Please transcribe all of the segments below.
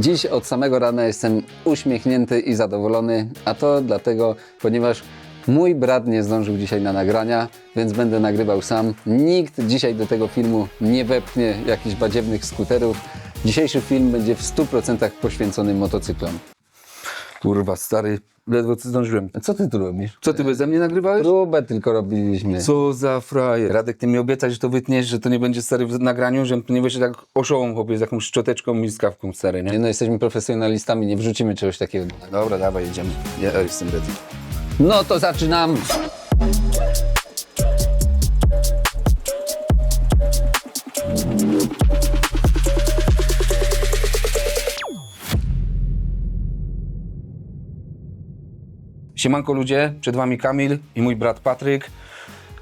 Dziś od samego rana jestem uśmiechnięty i zadowolony, a to dlatego, ponieważ mój brat nie zdążył dzisiaj na nagrania, więc będę nagrywał sam. Nikt dzisiaj do tego filmu nie wepchnie jakichś badziewnych skuterów. Dzisiejszy film będzie w 100% poświęcony motocyklom. Kurwa, stary, ledwo co zdążyłem. Co ty tu robisz? Co ty beze mnie nagrywałeś? Próbę tylko robiliśmy. Co za frajer. Radek, ty mi obiecać, że to wytniesz, że to nie będzie stary w nagraniu, że nie będzie tak oszołom chłopie z jakąś szczoteczką i skawką stary, nie? Nie, No jesteśmy profesjonalistami, nie wrzucimy czegoś takiego. Dobra, dawaj, jedziemy. Ja jestem ready. No to zaczynam. Siemanko ludzie, przed wami Kamil i mój brat Patryk.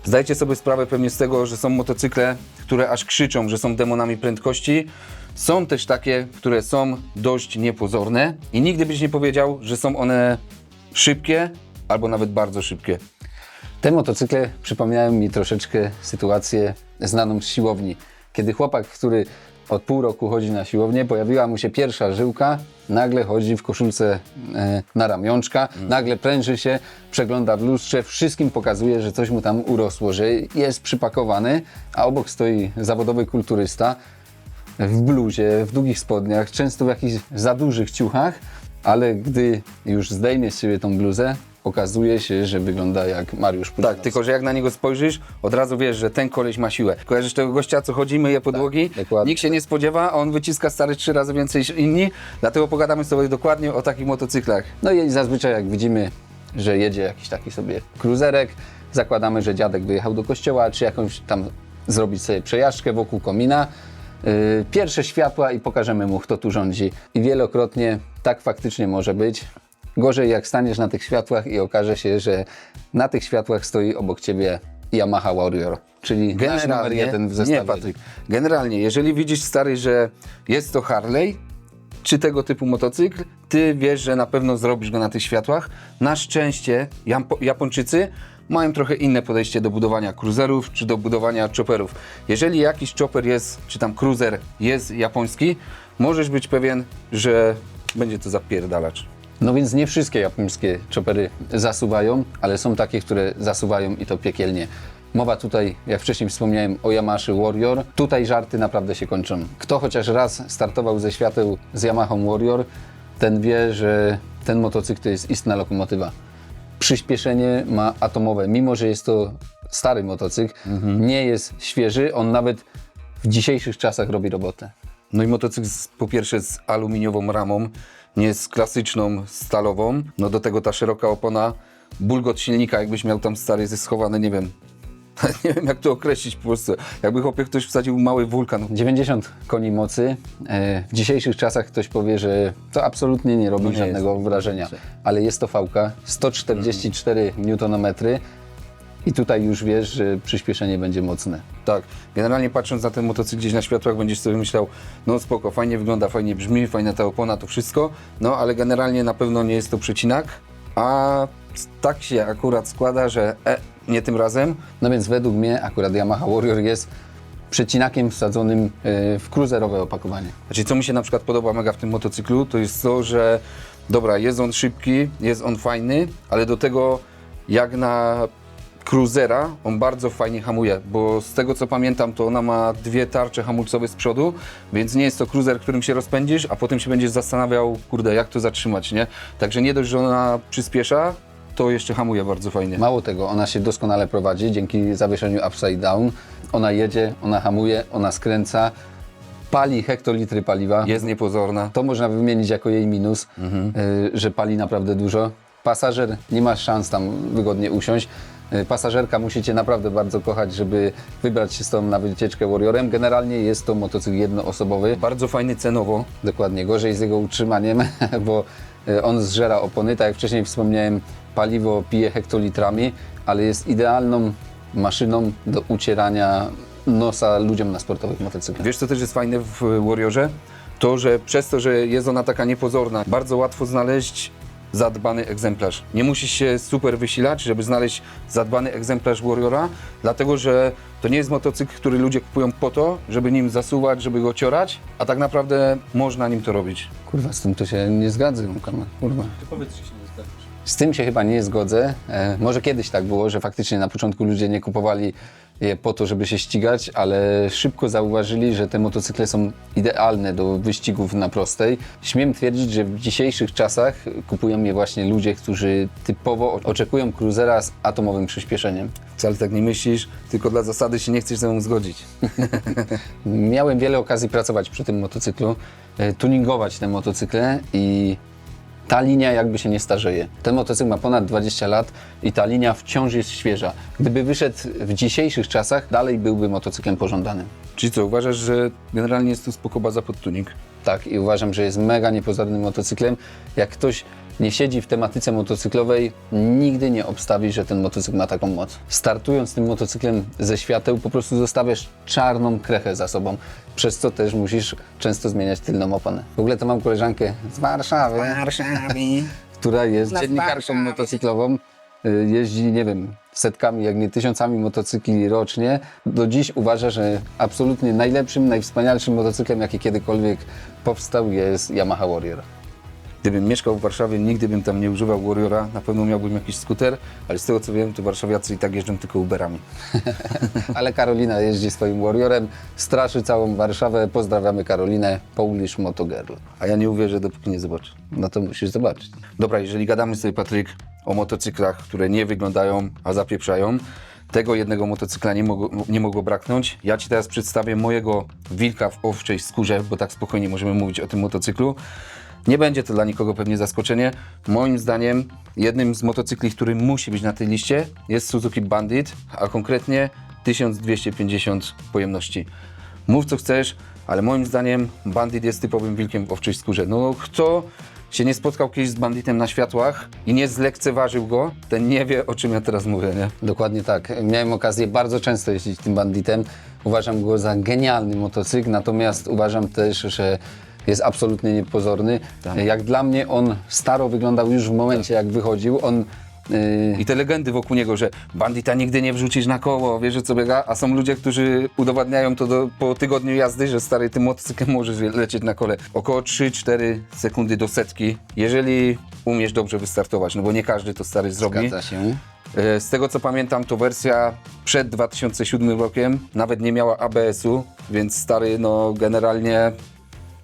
Zdajcie sobie sprawę pewnie z tego, że są motocykle, które aż krzyczą, że są demonami prędkości. Są też takie, które są dość niepozorne i nigdy byś nie powiedział, że są one szybkie albo nawet bardzo szybkie. Te motocykle przypomniały mi troszeczkę sytuację znaną z siłowni. Kiedy chłopak, który od pół roku chodzi na siłownię, pojawiła mu się pierwsza żyłka, nagle chodzi w koszulce e, na ramionczka, nagle pręży się, przegląda w lustrze, wszystkim pokazuje, że coś mu tam urosło, że jest przypakowany, a obok stoi zawodowy kulturysta w bluzie, w długich spodniach, często w jakichś za dużych ciuchach, ale gdy już zdejmie z siebie tą bluzę, okazuje się, że wygląda jak Mariusz Pudzianowski. Tak, tylko że jak na niego spojrzysz, od razu wiesz, że ten koleś ma siłę. Kojarzysz tego gościa, co chodzi, myje podłogi? Tak, dokładnie. Nikt się nie spodziewa, a on wyciska stary trzy razy więcej niż inni, dlatego pogadamy sobie dokładnie o takich motocyklach. No i zazwyczaj jak widzimy, że jedzie jakiś taki sobie kruzerek, zakładamy, że dziadek wyjechał do kościoła, czy jakąś tam zrobić sobie przejażdżkę wokół komina. Yy, pierwsze światła i pokażemy mu, kto tu rządzi. I wielokrotnie tak faktycznie może być. Gorzej jak staniesz na tych światłach i okaże się, że na tych światłach stoi obok ciebie Yamaha Warrior, czyli nasz numer jeden w zestawie. Nie, Patryk. Generalnie, jeżeli widzisz stary, że jest to Harley, czy tego typu motocykl, ty wiesz, że na pewno zrobisz go na tych światłach. Na szczęście Japończycy mają trochę inne podejście do budowania cruiserów, czy do budowania chopperów. Jeżeli jakiś chopper jest, czy tam cruiser jest japoński, możesz być pewien, że będzie to zapierdalacz. No więc nie wszystkie japońskie chopery zasuwają, ale są takie, które zasuwają i to piekielnie. Mowa tutaj, jak wcześniej wspomniałem, o Yamaszy Warrior. Tutaj żarty naprawdę się kończą. Kto chociaż raz startował ze świateł z Yamahą Warrior, ten wie, że ten motocykl to jest istna lokomotywa. Przyspieszenie ma atomowe, mimo że jest to stary motocykl, nie jest świeży, on nawet w dzisiejszych czasach robi robotę. No i motocykl z, po pierwsze z aluminiową ramą, nie z klasyczną stalową. No do tego ta szeroka opona, bulgot silnika, jakbyś miał tam stary schowany, nie wiem. nie wiem jak to określić po prostu. Jakby chłopie ktoś wsadził mały wulkan. 90 koni mocy. E, W dzisiejszych czasach ktoś powie, że to absolutnie nie robi No nie żadnego wrażenia, ale jest to fałka, 144 Nm i tutaj już wiesz, że przyspieszenie będzie mocne. Tak, generalnie patrząc na ten motocykl gdzieś na światłach będziesz sobie myślał, no spoko, fajnie wygląda, fajnie brzmi, fajna ta opona, to wszystko, no ale generalnie na pewno nie jest to przecinak, a tak się akurat składa, że e, nie tym razem, No więc według mnie akurat Yamaha Warrior jest przecinakiem wsadzonym e, w cruiserowe opakowanie. Znaczy, co mi się na przykład podoba mega w tym motocyklu, to jest to, że dobra, jest on szybki, jest on fajny, ale do tego jak na cruisera, on bardzo fajnie hamuje, bo z tego co pamiętam, to ona ma dwie tarcze hamulcowe z przodu, więc nie jest to cruiser, którym się rozpędzisz, a potem się będziesz zastanawiał, kurde, jak to zatrzymać, nie? Także nie dość, że ona przyspiesza, to jeszcze hamuje bardzo fajnie. Mało tego, ona się doskonale prowadzi dzięki zawieszeniu upside down. Ona jedzie, ona hamuje, ona skręca, pali hektolitry paliwa. Jest niepozorna. To można wymienić jako jej minus, y, że pali naprawdę dużo. Pasażer nie ma szans tam wygodnie usiąść. Y, Pasażerka musicie naprawdę bardzo kochać, żeby wybrać się z tą na wycieczkę Warriorem. Generalnie jest to motocykl jednoosobowy. Bardzo fajny cenowo. Dokładnie, gorzej z jego utrzymaniem, bo y, on zżera opony. Tak jak wcześniej wspomniałem, paliwo pije hektolitrami, ale jest idealną maszyną do ucierania nosa ludziom na sportowych motocyklach. Wiesz, co też jest fajne w Warriorze? To, że przez to, że jest ona taka niepozorna, bardzo łatwo znaleźć zadbany egzemplarz. Nie musisz się super wysilać, żeby znaleźć zadbany egzemplarz Warriora, dlatego że to nie jest motocykl, który ludzie kupują po to, żeby nim zasuwać, żeby go ciorać, a tak naprawdę można nim to robić. Kurwa, z tym to się nie zgadzam, Kamal, kurwa. Ty powiedz, czy się nie zgadzasz. Z tym się chyba nie zgodzę. E, może kiedyś tak było, że faktycznie na początku ludzie nie kupowali je po to, żeby się ścigać, ale szybko zauważyli, że te motocykle są idealne do wyścigów na prostej. Śmiem twierdzić, że w dzisiejszych czasach kupują je właśnie ludzie, którzy typowo oczekują cruzera z atomowym przyspieszeniem. Wcale tak nie myślisz, tylko dla zasady się nie chcesz ze mną zgodzić. Miałem wiele okazji pracować przy tym motocyklu, e, tuningować te motocykle i ta linia jakby się nie starzeje. Ten motocykl ma ponad 20 lat i ta linia wciąż jest świeża. Gdyby wyszedł w dzisiejszych czasach, dalej byłby motocyklem pożądanym. Czyli co, uważasz, że generalnie jest tu spoko baza pod tuning? Tak, i uważam, że jest mega niepozornym motocyklem. Jak ktoś nie siedzi w tematyce motocyklowej, nigdy nie obstawi, że ten motocykl ma taką moc. Startując tym motocyklem ze świateł, po prostu zostawiasz czarną krechę za sobą, przez co też musisz często zmieniać tylną oponę. W ogóle to mam koleżankę z Warszawy, która jest dziennikarką motocyklową. Y, Jeździ, nie wiem, setkami, jak nie tysiącami motocykli rocznie. Do dziś uważa, że absolutnie najlepszym, najwspanialszym motocyklem, jaki kiedykolwiek powstał, jest Yamaha Warrior. Gdybym mieszkał w Warszawie, nigdy bym tam nie używał Warriora, na pewno miałbym jakiś skuter, ale z tego co wiem, to warszawiacy i tak jeżdżą tylko Uberami. Ale Karolina jeździ swoim Warriorem, straszy całą Warszawę. Pozdrawiamy Karolinę, Polish Motogirl. A ja nie uwierzę, dopóki nie zobaczę. No to musisz zobaczyć. Dobra, jeżeli gadamy sobie, Patryk, o motocyklach, które nie wyglądają, a zapieprzają, tego jednego motocykla nie mogło, nie mogło braknąć. Ja Ci teraz przedstawię mojego wilka w owczej skórze, bo tak spokojnie możemy mówić o tym motocyklu. Nie będzie to dla nikogo pewnie zaskoczenie. Moim zdaniem jednym z motocykli, który musi być na tej liście jest Suzuki Bandit, a konkretnie 1250 pojemności. Mów co chcesz, ale moim zdaniem Bandit jest typowym wilkiem w owczej skórze. No kto się nie spotkał kiedyś z Banditem na światłach i nie zlekceważył go, ten nie wie o czym ja teraz mówię, nie? Dokładnie tak. Miałem okazję bardzo często jeździć tym banditem. Uważam go za genialny motocykl, natomiast uważam też, że jest absolutnie niepozorny. Jak dla mnie on staro wyglądał już w momencie, jak wychodził. On yy, I te legendy wokół niego, że bandita nigdy nie wrzucisz na koło, wiesz co biega, a są ludzie, którzy udowadniają to do, po tygodniu jazdy, że stary tym motocyklem możesz lecieć na kole. Około 3-4 sekundy do setki, jeżeli umiesz dobrze wystartować, no bo nie każdy to stary zrobi. zgadza się. E, Z tego co pamiętam, to wersja przed 2007 rokiem nawet nie miała ABS-u, więc stary, no generalnie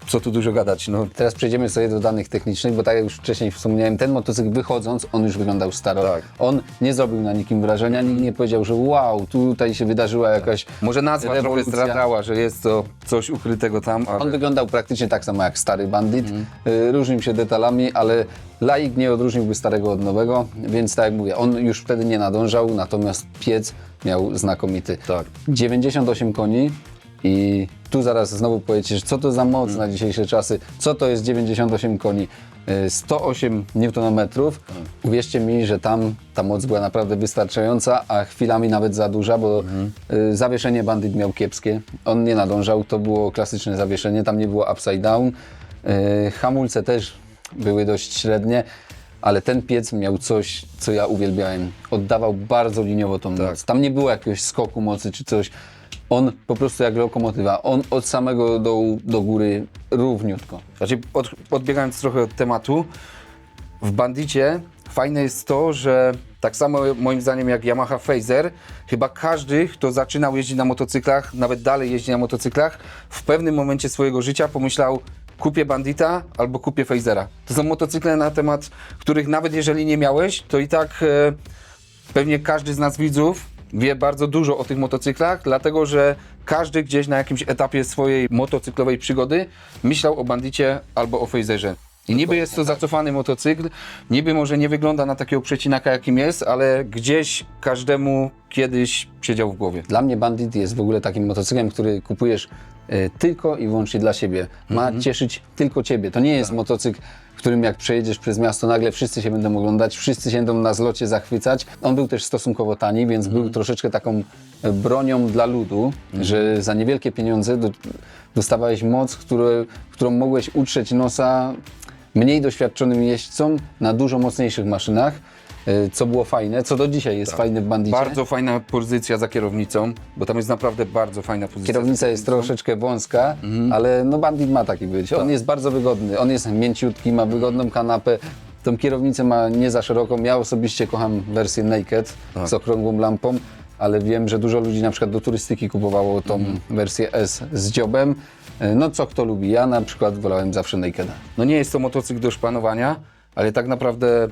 co tu dużo gadać, no Teraz przejdziemy sobie do danych technicznych, bo tak jak już wcześniej wspomniałem, ten motocykl wychodząc, on już wyglądał staro. Tak. On nie zrobił na nikim wrażenia, nikt nie powiedział, że wow, tutaj się wydarzyła jakaś może nazwa trochę rewolucja. zdradzała, że jest to coś ukrytego tam, ale... On wyglądał praktycznie tak samo jak stary bandit. Y, Różnił się detalami, ale laik nie odróżniłby starego od nowego, więc tak jak mówię, on już wtedy nie nadążał, natomiast piec miał znakomity. Tak. 98 koni i tu zaraz znowu powiecie, co to za moc na dzisiejsze czasy, co to jest 98 koni. Y, 108 Nm. Uwierzcie mi, że tam ta moc była naprawdę wystarczająca, a chwilami nawet za duża, bo y, zawieszenie bandyt miał kiepskie. On nie nadążał, to było klasyczne zawieszenie, tam nie było upside down. Y, Hamulce też były dość średnie. Ale ten piec miał coś, co ja uwielbiałem. Oddawał bardzo liniowo tą moc. Tam nie było jakiegoś skoku mocy czy coś. On po prostu jak lokomotywa. On od samego dołu do góry równiutko. Znaczy, od, odbiegając trochę od tematu, w Bandicie fajne jest to, że tak samo moim zdaniem jak Yamaha Phaser, chyba każdy, kto zaczynał jeździć na motocyklach, nawet dalej jeździ na motocyklach, w pewnym momencie swojego życia pomyślał, kupię Bandita albo kupię Phasera. To są motocykle na temat, których nawet jeżeli nie miałeś, to i tak e, pewnie każdy z nas widzów wie bardzo dużo o tych motocyklach, dlatego że każdy gdzieś na jakimś etapie swojej motocyklowej przygody myślał o Bandicie albo o Phaserze. I niby jest to zacofany motocykl, niby może nie wygląda na takiego przecinaka jakim jest, ale gdzieś każdemu kiedyś siedział w głowie. Dla mnie Bandit jest w ogóle takim motocyklem, który kupujesz e, tylko i wyłącznie dla siebie. Ma cieszyć tylko ciebie. To nie jest motocykl, którym jak przejedziesz przez miasto, nagle wszyscy się będą oglądać, wszyscy się będą na zlocie zachwycać. On był też stosunkowo tani, więc był troszeczkę taką e, bronią dla ludu, że za niewielkie pieniądze do, dostawałeś moc, które, którą mogłeś utrzeć nosa mniej doświadczonym jeźdźcom na dużo mocniejszych maszynach, co było fajne, co do dzisiaj jest fajne w bandicie. Bardzo fajna pozycja za kierownicą, bo tam jest naprawdę bardzo fajna pozycja. Kierownica jest troszeczkę wąska, ale no bandit ma taki być. On jest bardzo wygodny, on jest mięciutki, ma wygodną kanapę. Tą kierownicę ma nie za szeroką. Ja osobiście kocham wersję naked z okrągłą lampą, ale wiem, że dużo ludzi na przykład do turystyki kupowało tą wersję S z dziobem. E, No co kto lubi. Ja na przykład wolałem zawsze nakeda. No nie jest to motocykl do szpanowania, ale tak naprawdę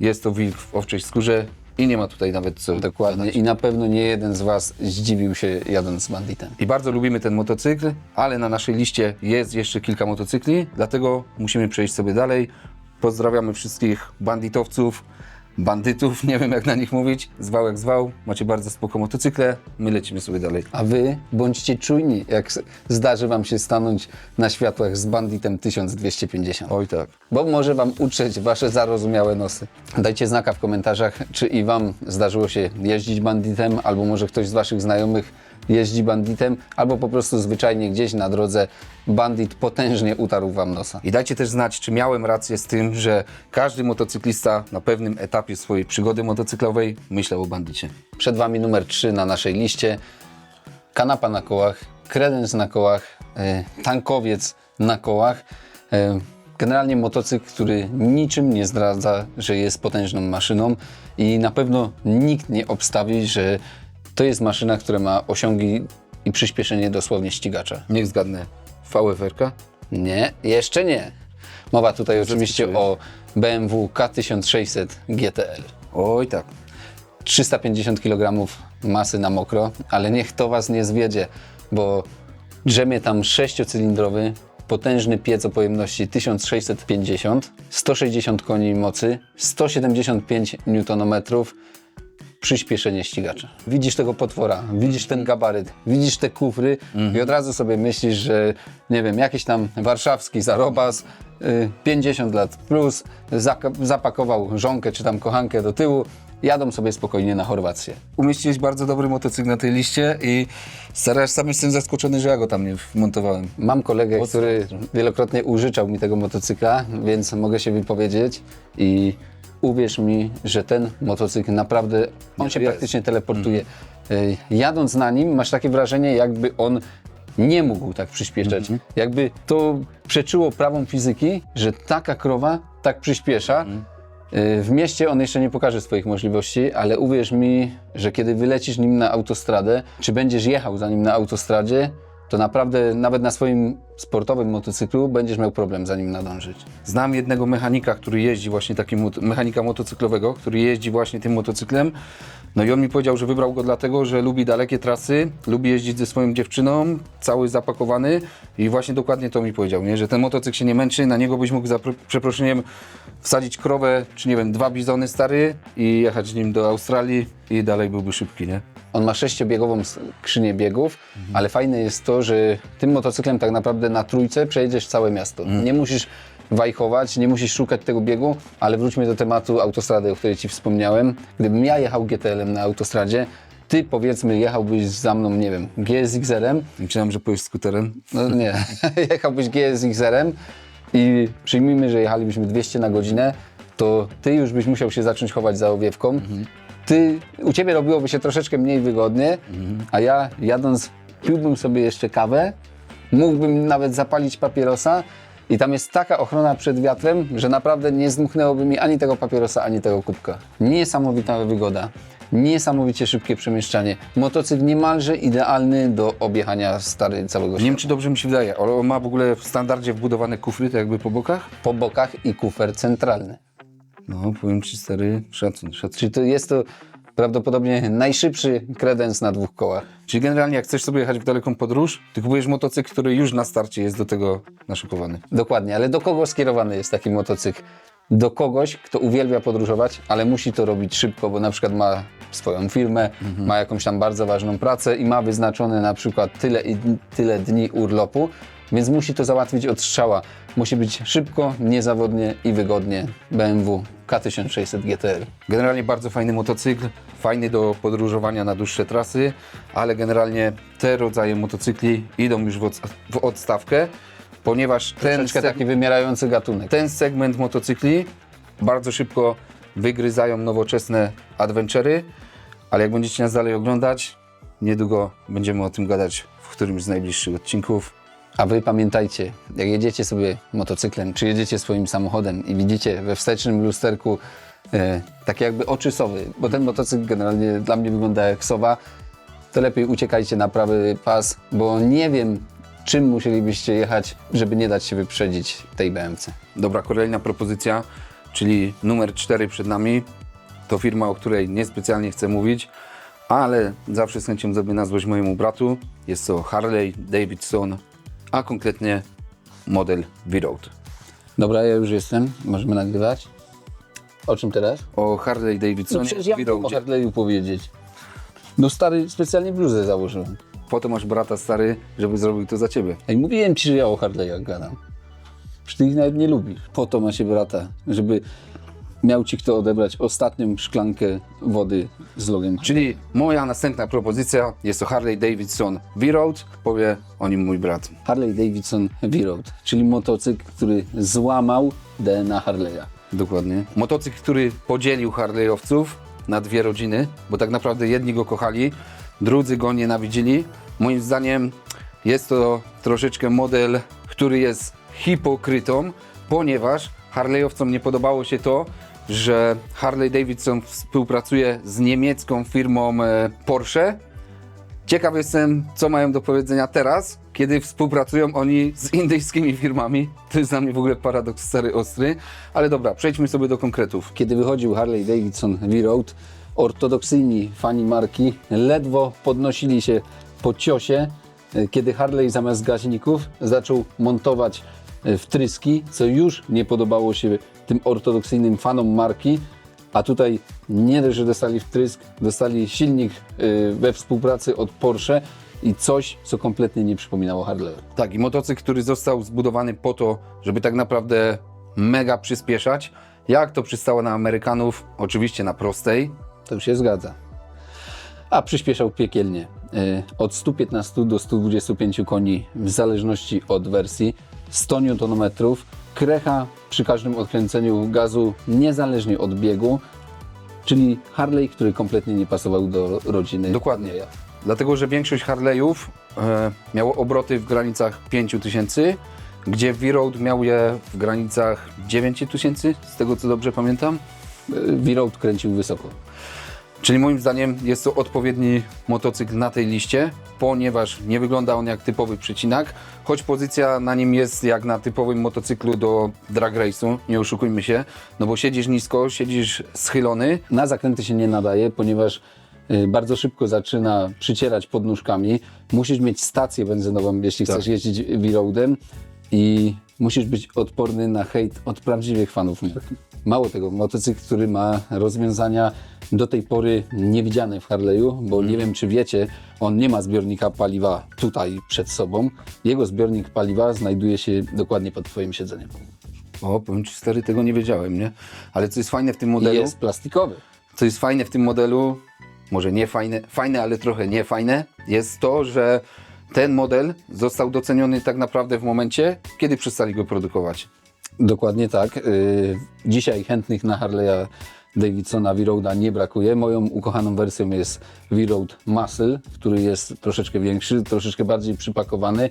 jest to wilk w owczej skórze i nie ma tutaj nawet co Dokładnie. I na pewno nie jeden z Was zdziwił się jadąc z banditem. I bardzo lubimy ten motocykl, ale na naszej liście jest jeszcze kilka motocykli, dlatego musimy przejść sobie dalej. Pozdrawiamy wszystkich banditowców, bandytów, nie wiem jak na nich mówić, zwał jak zwał, macie bardzo spoko motocykle, my lecimy sobie dalej. A wy bądźcie czujni, jak zdarzy wam się stanąć na światłach z banditem 1250. Oj tak. Bo może wam utrzeć wasze zarozumiałe nosy. Dajcie znaka w komentarzach, czy i wam zdarzyło się jeździć banditem, albo może ktoś z waszych znajomych jeździ banditem, albo po prostu zwyczajnie gdzieś na drodze bandit potężnie utarł wam nosa. I dajcie też znać, czy miałem rację z tym, że każdy motocyklista na pewnym etapie swojej przygody motocyklowej myślał o bandycie. Przed Wami numer 3 na naszej liście. Kanapa na kołach, kredens na kołach, e, tankowiec na kołach. E, generalnie motocykl, który niczym nie zdradza, że jest potężną maszyną i na pewno nikt nie obstawi, że to jest maszyna, która ma osiągi i przyspieszenie dosłownie ścigacza. Niech zgadnę. VFR-ka? Nie, jeszcze nie. Mowa tutaj oczywiście o BMW K1600 GTL. Oj tak. 350 kg masy na mokro, ale niech to Was nie zwiedzie, bo drzemie tam sześciocylindrowy, potężny piec o pojemności 1650, 160 koni mocy, 175 Nm, przyspieszenie ścigacza. Widzisz tego potwora, widzisz ten gabaryt, widzisz te kufry i od razu sobie myślisz, że nie wiem, jakiś tam warszawski zarobas, y, 50 lat plus, zapakował żonkę czy tam kochankę do tyłu, jadą sobie spokojnie na Chorwację. Umieściłeś bardzo dobry motocykl na tej liście i starasz sam jestem zaskoczony, że ja go tam nie wmontowałem. Mam kolegę, który wielokrotnie użyczał mi tego motocykla, więc mogę się wypowiedzieć i uwierz mi, że ten motocykl naprawdę, on się jest. praktycznie teleportuje. Y, Jadąc na nim masz takie wrażenie, jakby on nie mógł tak przyspieszać. Jakby to przeczyło prawom fizyki, że taka krowa tak przyspiesza. Y, W mieście on jeszcze nie pokaże swoich możliwości, ale uwierz mi, że kiedy wylecisz nim na autostradę, czy będziesz jechał za nim na autostradzie, to naprawdę nawet na swoim sportowym motocyklu będziesz miał problem za nim nadążyć. Znam jednego mechanika, który jeździ właśnie takim, mechanika motocyklowego, który jeździ właśnie tym motocyklem. No i on mi powiedział, że wybrał go dlatego, że lubi dalekie trasy, lubi jeździć ze swoją dziewczyną, cały zapakowany i właśnie dokładnie to mi powiedział, nie? że ten motocykl się nie męczy, na niego byś mógł za pr- przeproszeniem wsadzić krowę, czy nie wiem, dwa bizony stary i jechać nim do Australii i dalej byłby szybki, nie? On ma sześciobiegową skrzynię biegów, ale fajne jest to, że tym motocyklem tak naprawdę na trójce przejedziesz całe miasto. Nie musisz wajchować, nie musisz szukać tego biegu, ale wróćmy do tematu autostrady, o której Ci wspomniałem. Gdybym ja jechał GTL-em na autostradzie, Ty powiedzmy jechałbyś za mną, nie wiem, GSX-erem, Myślałem, że pojedziesz skuterem. no nie, jechałbyś GSX-erem i przyjmijmy, że jechalibyśmy 200 na godzinę, to ty już byś musiał się zacząć chować za owiewką. Ty, u ciebie robiłoby się troszeczkę mniej wygodnie, a ja jadąc piłbym sobie jeszcze kawę, mógłbym nawet zapalić papierosa i tam jest taka ochrona przed wiatrem, że naprawdę nie zdmuchnęłoby mi ani tego papierosa, ani tego kubka. Niesamowita wygoda. Niesamowicie szybkie przemieszczanie. Motocykl niemalże idealny do objechania stary całego Nie świata. wiem, czy dobrze mi się wydaje, ale on ma w ogóle w standardzie wbudowane kufry, tak jakby po bokach. po bokach i kufer centralny. No, powiem Ci stary, szacun, szacun. Czyli to jest to prawdopodobnie najszybszy kredens na dwóch kołach. Czyli generalnie jak chcesz sobie jechać w daleką podróż, to kupujesz motocykl, który już na starcie jest do tego naszykowany. Dokładnie, ale do kogo skierowany jest taki motocykl? Do kogoś, kto uwielbia podróżować, ale musi to robić szybko, bo na przykład ma swoją firmę, ma jakąś tam bardzo ważną pracę i ma wyznaczone na przykład tyle i tyle dni urlopu, więc musi to załatwić od strzała. Musi być szybko, niezawodnie i wygodnie. BMW K1600 GTR. Generalnie bardzo fajny motocykl, fajny do podróżowania na dłuższe trasy, ale generalnie te rodzaje motocykli idą już w, od, w odstawkę. ponieważ ten, seg- taki wymierający gatunek. ten segment motocykli bardzo szybko wygryzają nowoczesne adventury, ale jak będziecie nas dalej oglądać, niedługo będziemy o tym gadać w którymś z najbliższych odcinków. A wy pamiętajcie, jak jedziecie sobie motocyklem, czy jedziecie swoim samochodem i widzicie we wstecznym lusterku e, takie jakby oczy sowy, bo ten motocykl generalnie dla mnie wygląda jak sowa, to lepiej uciekajcie na prawy pas, bo nie wiem, czym musielibyście jechać, żeby nie dać się wyprzedzić tej BMC. Dobra, kolejna propozycja, czyli numer 4 przed nami. To firma, o której niespecjalnie chcę mówić, ale zawsze z chęcią zrobię na złość mojemu bratu. Jest to Harley Davidson, a konkretnie model V-Road. Dobra, ja już jestem, możemy nagrywać. O czym teraz? O Harley No Davidsonie przecież ja mogę o. Harley'u powiedzieć. No stary, specjalnie bluzę założyłem. Po to masz brata stary, żeby zrobił to za ciebie. Ej, mówiłem ci, że ja o Harley'ach gadam. Przecież ty ich nawet nie lubisz. Po to ma się brata, żeby miał ci kto odebrać ostatnią szklankę wody z logiem. Czyli moja następna propozycja jest to Harley Davidson V-Road. Powie o nim mój brat. Harley Davidson V-Road, czyli motocykl, który złamał DNA Harley'a. Dokładnie. Motocykl, który podzielił Harley'owców na dwie rodziny, bo tak naprawdę jedni go kochali, drudzy go nienawidzili. Moim zdaniem jest to troszeczkę model, który jest hipokrytą, ponieważ Harley'owcom nie podobało się to, że Harley Davidson współpracuje z niemiecką firmą e, Porsche, Ciekaw jestem, co mają do powiedzenia teraz, kiedy współpracują oni z indyjskimi firmami. To jest dla mnie w ogóle paradoks stary ostry. Ale dobra, przejdźmy sobie do konkretów. Kiedy wychodził Harley Davidson V-Road, ortodoksyjni fani marki ledwo podnosili się po ciosie, e, kiedy Harley zamiast gaźników zaczął montować e, wtryski, co już nie podobało się tym ortodoksyjnym fanom marki. A tutaj nie dość, że dostali wtrysk, dostali silnik e, we współpracy od Porsche i coś, co kompletnie nie przypominało Harley. Tak, i motocykl, który został zbudowany po to, żeby tak naprawdę mega przyspieszać. Jak to przystało na Amerykanów? Oczywiście na prostej. To się zgadza. A przyspieszał piekielnie. E, Od 115 do 125 koni w zależności od wersji, 100 Nm, krecha przy każdym odkręceniu gazu niezależnie od biegu, czyli Harley, który kompletnie nie pasował do rodziny. Dokładnie. Ja. Dlatego, że większość Harley'ów e, miało obroty w granicach 5000, gdzie V-Road miał je w granicach 9000, z tego co dobrze pamiętam. E, V-Road kręcił wysoko. Czyli moim zdaniem jest to odpowiedni motocykl na tej liście, ponieważ nie wygląda on jak typowy przecinak, choć pozycja na nim jest jak na typowym motocyklu do drag race'u, nie oszukujmy się, no bo siedzisz nisko, siedzisz schylony, Na zakręty się nie nadaje, ponieważ y, bardzo szybko zaczyna przycierać podnóżkami. Musisz mieć stację benzynową, jeśli Tak. chcesz jeździć V-Roadem i musisz być odporny na hejt od prawdziwych fanów marki. Mało tego, motocykl, który ma rozwiązania do tej pory niewidziane w Harley'u, bo nie wiem czy wiecie, on nie ma zbiornika paliwa tutaj przed sobą. Jego zbiornik paliwa znajduje się dokładnie pod twoim siedzeniem. o powiem Ci stary, tego nie wiedziałem, nie? Ale co jest fajne w tym modelu, jest plastikowy. co jest fajne w tym modelu, może nie fajne, fajne, ale trochę nie fajne, jest to, że ten model został doceniony tak naprawdę w momencie, kiedy przestali go produkować. Dokładnie tak. Y, Dzisiaj chętnych na Harley'a Davidsona V-Roada nie brakuje. Moją ukochaną wersją jest V-Road Muscle, który jest troszeczkę większy, troszeczkę bardziej przypakowany,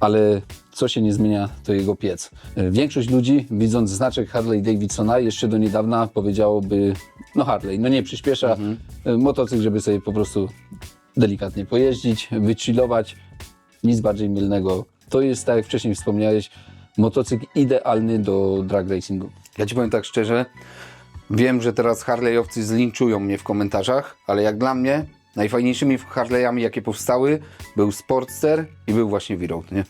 ale co się nie zmienia, to jego piec. Y, Większość ludzi, widząc znaczek Harley Davidsona, jeszcze do niedawna powiedziałoby, no Harley, no nie przyspiesza, y, motocykl, żeby sobie po prostu delikatnie pojeździć, wychillować, nic bardziej mylnego. To jest, tak jak wcześniej wspomniałeś, motocykl idealny do drag racingu. Ja Ci powiem tak szczerze, wiem, że teraz Harley'owcy zlinczują mnie w komentarzach, ale jak dla mnie najfajniejszymi Harley'ami, jakie powstały, był Sportster i był właśnie V-Road, nie?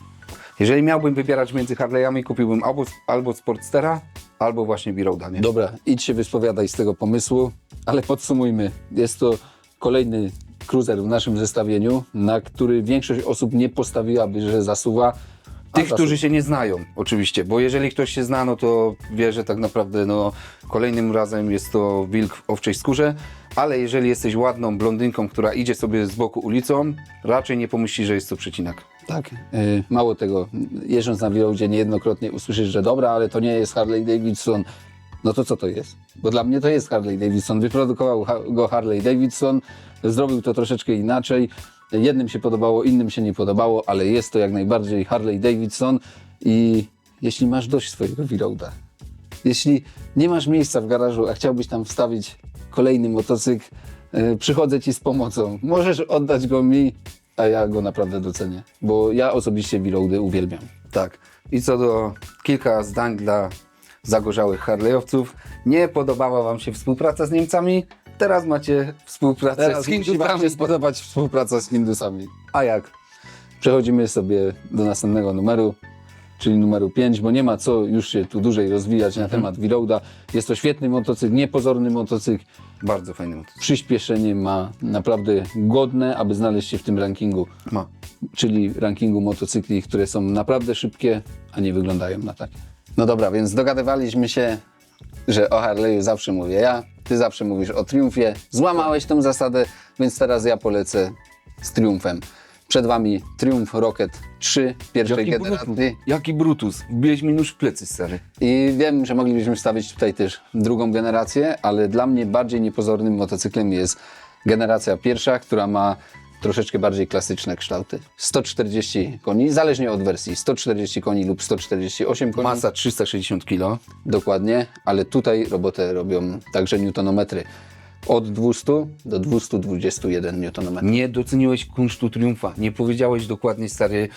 Jeżeli miałbym wybierać między Harley'ami, kupiłbym albo, albo Sportstera, albo właśnie V-Roada, nie? Dobra, idź się wyspowiadaj z tego pomysłu, ale podsumujmy. Jest to kolejny cruiser w naszym zestawieniu, na który większość osób nie postawiłaby, że zasuwa. Tych, którzy się nie znają, oczywiście, bo jeżeli ktoś się zna, no to wie, że tak naprawdę no, kolejnym razem jest to wilk w owczej skórze, ale jeżeli jesteś ładną blondynką, która idzie sobie z boku ulicą, raczej nie pomyśli, że jest to przecinak. Tak. y, Mało tego, jeżdżąc na Wirołdzie niejednokrotnie usłyszysz, że dobra, ale to nie jest Harley Davidson. No to co to jest? Bo dla mnie to jest Harley Davidson. Wyprodukował go Harley Davidson, zrobił to troszeczkę inaczej. Jednym się podobało, innym się nie podobało, ale jest to jak najbardziej Harley Davidson i jeśli masz dość swojego Wirołda, jeśli nie masz miejsca w garażu, a chciałbyś tam wstawić kolejny motocykl, yy, przychodzę ci z pomocą. Możesz oddać go mi, a ja go naprawdę docenię, bo ja osobiście Wirołdy uwielbiam. Tak. I co do kilka zdań dla zagorzałych Harley'owców. Nie podobała Wam się współpraca z Niemcami? Teraz macie współpracę Teraz z musi wam Hindusami. się spodobać współpraca z Hindusami. A jak? Przechodzimy sobie do następnego numeru, czyli numeru 5, bo nie ma co już się tu dłużej rozwijać na temat Wirołda. Jest to świetny motocykl, niepozorny motocykl. Bardzo fajny motocykl. Przyspieszenie ma naprawdę godne, aby znaleźć się w tym rankingu. Ma. czyli rankingu motocykli, które są naprawdę szybkie, a nie wyglądają na takie. No dobra, więc dogadywaliśmy się, że o Harley'u zawsze mówię ja, ty zawsze mówisz o Triumfie. Złamałeś tą zasadę, więc teraz ja polecę z Triumfem. Przed wami Triumph Rocket 3 pierwszej Jaki Brutus? generacji. Jaki Brutus? Wbiłeś mi nóż w plecy, stary. I wiem, że moglibyśmy wstawić tutaj też drugą generację, ale dla mnie bardziej niepozornym motocyklem jest generacja pierwsza, która ma troszeczkę bardziej klasyczne kształty. 140 koni, zależnie od wersji, 140 koni lub 148 koni. Masa 360 kg. Dokładnie, ale tutaj robotę robią także newtonometry. Od 200 do 221 newtonometrów. Nie doceniłeś kunsztu triumfa. Nie powiedziałeś dokładnie, stary.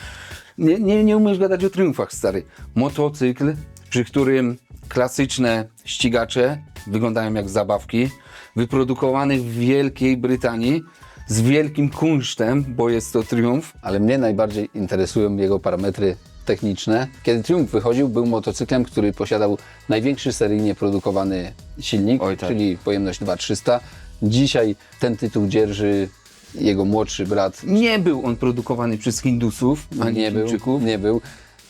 Nie, nie, nie umiesz gadać o triumfach, stary. Motocykl, przy którym klasyczne ścigacze wyglądają jak zabawki, wyprodukowany w Wielkiej Brytanii z wielkim kunsztem, bo jest to triumf. ale mnie najbardziej interesują jego parametry techniczne. Kiedy Triumph wychodził, był motocyklem, który posiadał największy seryjnie produkowany silnik, Oj, tak. czyli pojemność 2300. Dzisiaj ten tytuł dzierży jego młodszy brat. Nie był on produkowany przez Hindusów, ani Nie był, nie był.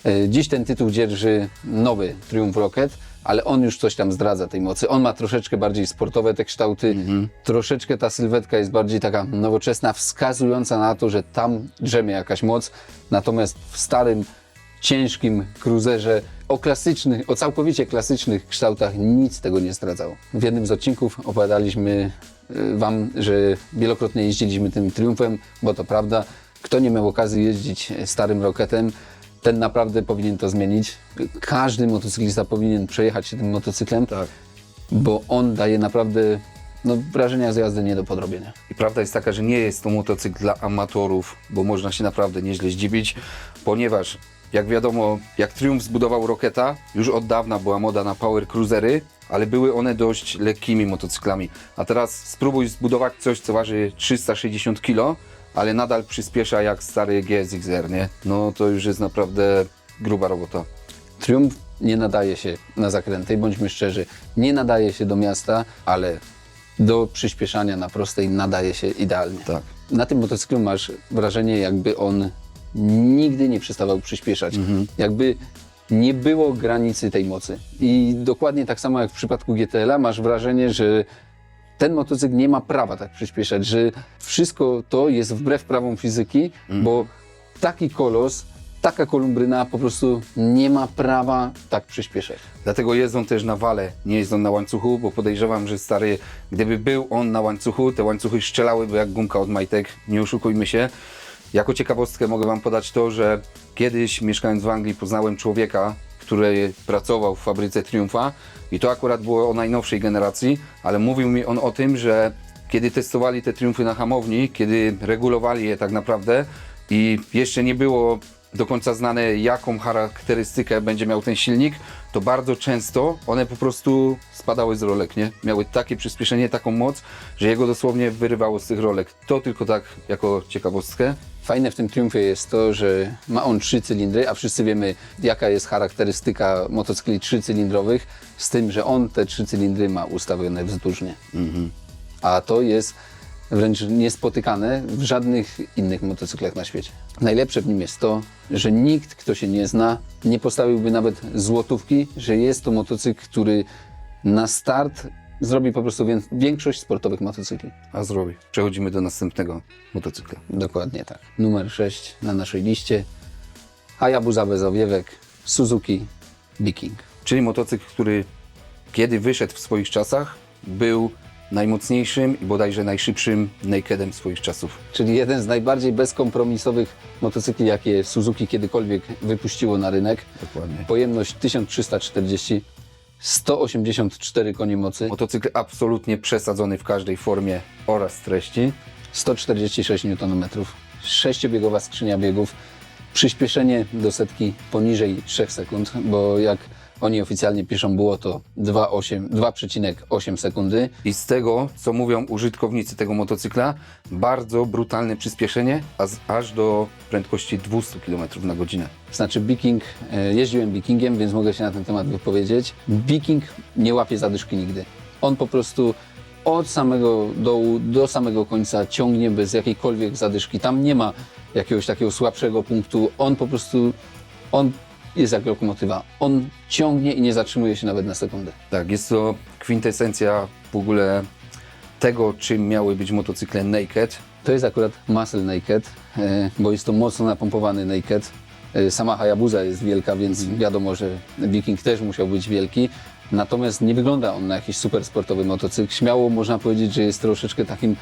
E, Dziś ten tytuł dzierży nowy Triumph Rocket, ale on już coś tam zdradza tej mocy. On ma troszeczkę bardziej sportowe te kształty, Mhm. troszeczkę ta sylwetka jest bardziej taka nowoczesna, wskazująca na to, że tam drzemie jakaś moc. Natomiast w starym, ciężkim cruzerze o klasycznych, o całkowicie klasycznych kształtach nic tego nie zdradzało. W jednym z odcinków opowiadaliśmy y, Wam, że wielokrotnie jeździliśmy tym Triumfem, bo to prawda. Kto nie miał okazji jeździć starym Rocketem, ten naprawdę powinien to zmienić. Każdy motocyklista powinien przejechać się tym motocyklem, Tak. bo on daje naprawdę no, wrażenia z jazdy nie do podrobienia. I prawda jest taka, że nie jest to motocykl dla amatorów, bo można się naprawdę nieźle zdziwić, ponieważ jak wiadomo, jak Triumph zbudował Rocketa, już od dawna była moda na power cruisery, ale były one dość lekkimi motocyklami. A teraz spróbuj zbudować coś, co waży 360 kg, ale nadal przyspiesza jak stary GSX-R, nie? No to już jest naprawdę gruba robota. Triumf nie nadaje się na zakręty, bądźmy szczerzy, nie nadaje się do miasta, ale do przyspieszania na prostej nadaje się idealnie. Tak. Na tym motocyklu masz wrażenie, jakby on nigdy nie przestawał przyspieszać. Jakby nie było granicy tej mocy. I dokładnie tak samo jak w przypadku GTL-a masz wrażenie, że ten motocykl nie ma prawa tak przyspieszać, że wszystko to jest wbrew prawom fizyki, bo taki kolos, taka kolumbryna po prostu nie ma prawa tak przyspieszać. Dlatego on też na wale, nie on na łańcuchu, bo podejrzewam, że stary, gdyby był on na łańcuchu, te łańcuchy szczelałyby jak gumka od majtek, nie oszukujmy się. Jako ciekawostkę mogę Wam podać to, że kiedyś mieszkając w Anglii poznałem człowieka, który pracował w fabryce Triumfa. I to akurat było o najnowszej generacji, ale mówił mi on o tym, że kiedy testowali te Triumfy na hamowni, kiedy regulowali je tak naprawdę i jeszcze nie było do końca znane, jaką charakterystykę będzie miał ten silnik, to bardzo często one po prostu spadały z rolek, nie? Miały takie przyspieszenie, taką moc, że jego dosłownie wyrywało z tych rolek. To tylko tak jako ciekawostkę. Fajne w tym Triumfie jest to, że ma on trzy cylindry, a wszyscy wiemy, jaka jest charakterystyka motocykli trzycylindrowych, z tym, że on te trzy cylindry ma ustawione wzdłużnie. A to jest wręcz niespotykane w żadnych innych motocyklach na świecie. Najlepsze w nim jest to, że nikt, kto się nie zna, nie postawiłby nawet złotówki, że jest to motocykl, który na start zrobi po prostu wię- większość sportowych motocykli. A zrobi. Przechodzimy do następnego motocykla. Dokładnie tak. Numer 6 na naszej liście. Hayabusa bez owiewek, Suzuki Viking. Czyli motocykl, który kiedy wyszedł w swoich czasach, był najmocniejszym i bodajże najszybszym nakedem swoich czasów. Czyli jeden z najbardziej bezkompromisowych motocykli, jakie Suzuki kiedykolwiek wypuściło na rynek. Dokładnie. Pojemność 1340, 184 konie mocy, Motocykl absolutnie przesadzony w każdej formie oraz treści. 146 Nm, sześciobiegowa skrzynia biegów, przyspieszenie do setki poniżej 3 sekund, bo jak oni oficjalnie piszą, było to 2,8 2,8 sekundy. I z tego, co mówią użytkownicy tego motocykla, bardzo brutalne przyspieszenie, aż do prędkości 200 km na godzinę. Znaczy Viking, e, jeździłem Vikingiem, więc mogę się na ten temat wypowiedzieć. Viking nie łapie zadyszki nigdy. On po prostu od samego dołu do samego końca ciągnie bez jakiejkolwiek zadyszki. Tam nie ma jakiegoś takiego słabszego punktu. On po prostu, on jest jak lokomotywa. On ciągnie i nie zatrzymuje się nawet na sekundę. Tak, jest to kwintesencja w ogóle tego, czym miały być motocykle naked. To jest akurat muscle naked, e, bo jest to mocno napompowany naked. E, Sama Hayabusa jest wielka, więc wiadomo, że Viking też musiał być wielki. Natomiast nie wygląda on na jakiś super sportowy motocykl. Śmiało można powiedzieć, że jest troszeczkę takim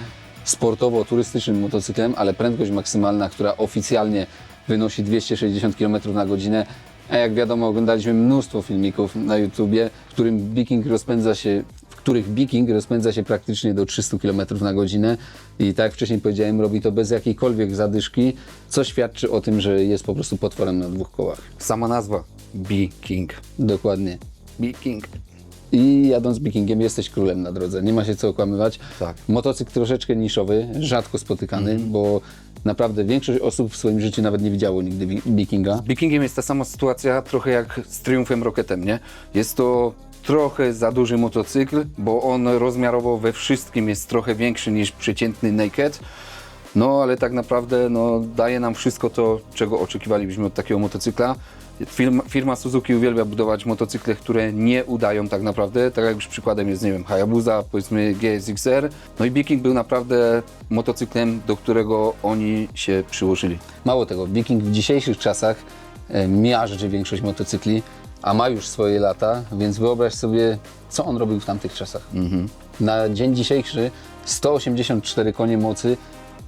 sportowo-turystycznym motocyklem, ale prędkość maksymalna, która oficjalnie wynosi 260 km na godzinę, a jak wiadomo oglądaliśmy mnóstwo filmików na YouTubie, w którym Viking rozpędza się w których Viking rozpędza się praktycznie do 300 km na godzinę i tak jak wcześniej powiedziałem, robi to bez jakiejkolwiek zadyszki, co świadczy o tym, że jest po prostu potworem na dwóch kołach. Sama nazwa B-King. Dokładnie. B-King. I jadąc Vikingiem jesteś królem na drodze, nie ma się co okłamywać. Tak. Motocykl troszeczkę niszowy, rzadko spotykany, bo naprawdę większość osób w swoim życiu nawet nie widziało nigdy wi- Vikinga. Z Vikingiem jest ta sama sytuacja, trochę jak z Triumfem Rocketem, nie? Jest to trochę za duży motocykl, bo on rozmiarowo we wszystkim jest trochę większy niż przeciętny Naked. No, ale tak naprawdę no, daje nam wszystko to, czego oczekiwalibyśmy od takiego motocykla. Firma, firma Suzuki uwielbia budować motocykle, które nie udają tak naprawdę, tak jak już przykładem jest, nie wiem, Hayabusa, powiedzmy GSX-R. No i Viking był naprawdę motocyklem, do którego oni się przyłożyli. Mało tego, Viking w dzisiejszych czasach e, miażdży większość motocykli, a ma już swoje lata, więc wyobraź sobie, co on robił w tamtych czasach. Na dzień dzisiejszy 184 konie mocy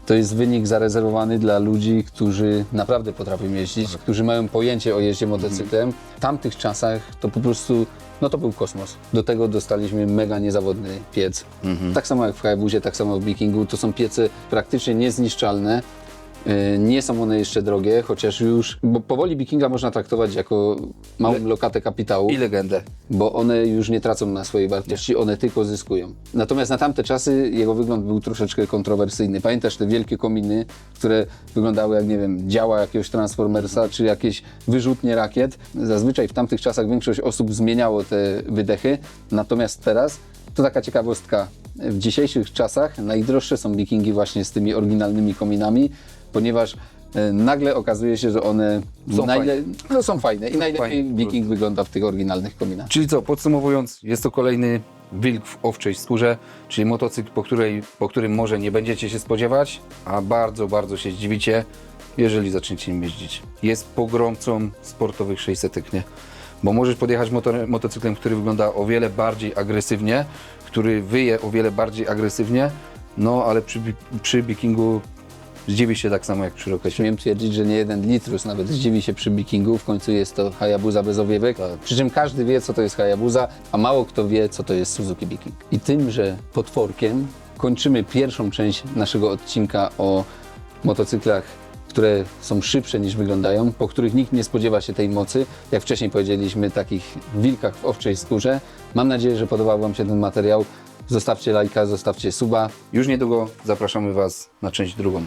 to jest wynik zarezerwowany dla ludzi, którzy naprawdę potrafią jeździć, którzy mają pojęcie o jeździe motocyklem. W tamtych czasach to po prostu, no to był kosmos. Do tego dostaliśmy mega niezawodny piec. Tak samo jak w Hayabusie, tak samo w Vikingu. To są piece praktycznie niezniszczalne. Yy, Nie są one jeszcze drogie, chociaż już, bo powoli Vikinga można traktować jako małą lokatę kapitału I legendę. bo one już nie tracą na swojej wartości, one tylko zyskują. Natomiast na tamte czasy jego wygląd był troszeczkę kontrowersyjny. Pamiętasz te wielkie kominy, które wyglądały jak, nie wiem, działa jakiegoś Transformersa, czy jakieś wyrzutnie rakiet. Zazwyczaj w tamtych czasach większość osób zmieniało te wydechy, natomiast teraz, to taka ciekawostka, w dzisiejszych czasach najdroższe są wikingi właśnie z tymi oryginalnymi kominami, ponieważ e, nagle okazuje się, że one Są najle- no, są fajne i najlepiej fajne, wiking wygląda w tych oryginalnych kominach. Czyli co, podsumowując, jest to kolejny wilk w owczej skórze, czyli motocykl, po, której, po którym może nie będziecie się spodziewać, a bardzo, bardzo się zdziwicie, jeżeli zaczniecie nim jeździć. Jest pogromcą sportowych 600, nie? Bo możesz podjechać motor, motocyklem, który wygląda o wiele bardziej agresywnie, który wyje o wiele bardziej agresywnie, no ale przy, bi- przy bikingu zdziwisz się tak samo jak przy Rockecie. Śmiem twierdzić, że nie jeden litrus nawet zdziwi się przy Bikingu. W końcu jest to Hayabusa bez owiewek. Przy czym każdy wie, co to jest Hayabusa, a mało kto wie, co to jest Suzuki Biking. I tymże potworkiem kończymy pierwszą część naszego odcinka o motocyklach, które są szybsze niż wyglądają, po których nikt nie spodziewa się tej mocy. Jak wcześniej powiedzieliśmy, takich wilkach w owczej skórze. Mam nadzieję, że podobał Wam się ten materiał. Zostawcie lajka, zostawcie suba. Już niedługo zapraszamy Was na część drugą.